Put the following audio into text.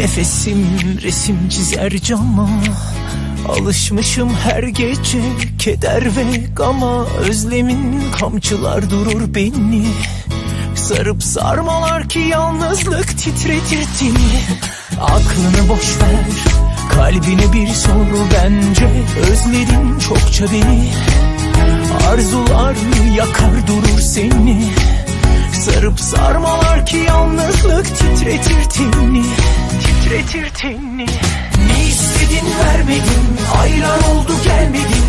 Nefesim resim çizer cama. Alışmışım her gece keder ve gama. Özlemin kamçılar durur beni. Sarıp sarmalar ki yalnızlık titretir seni. Aklını boş ver Kalbine bir sor bence Özledin çokça beni. Arzular yakar durur seni? Sarıp sarmalar ki yalnızlık titretir tenini Titretir tenini. Ne istedin vermedin Aylar oldu gelmedin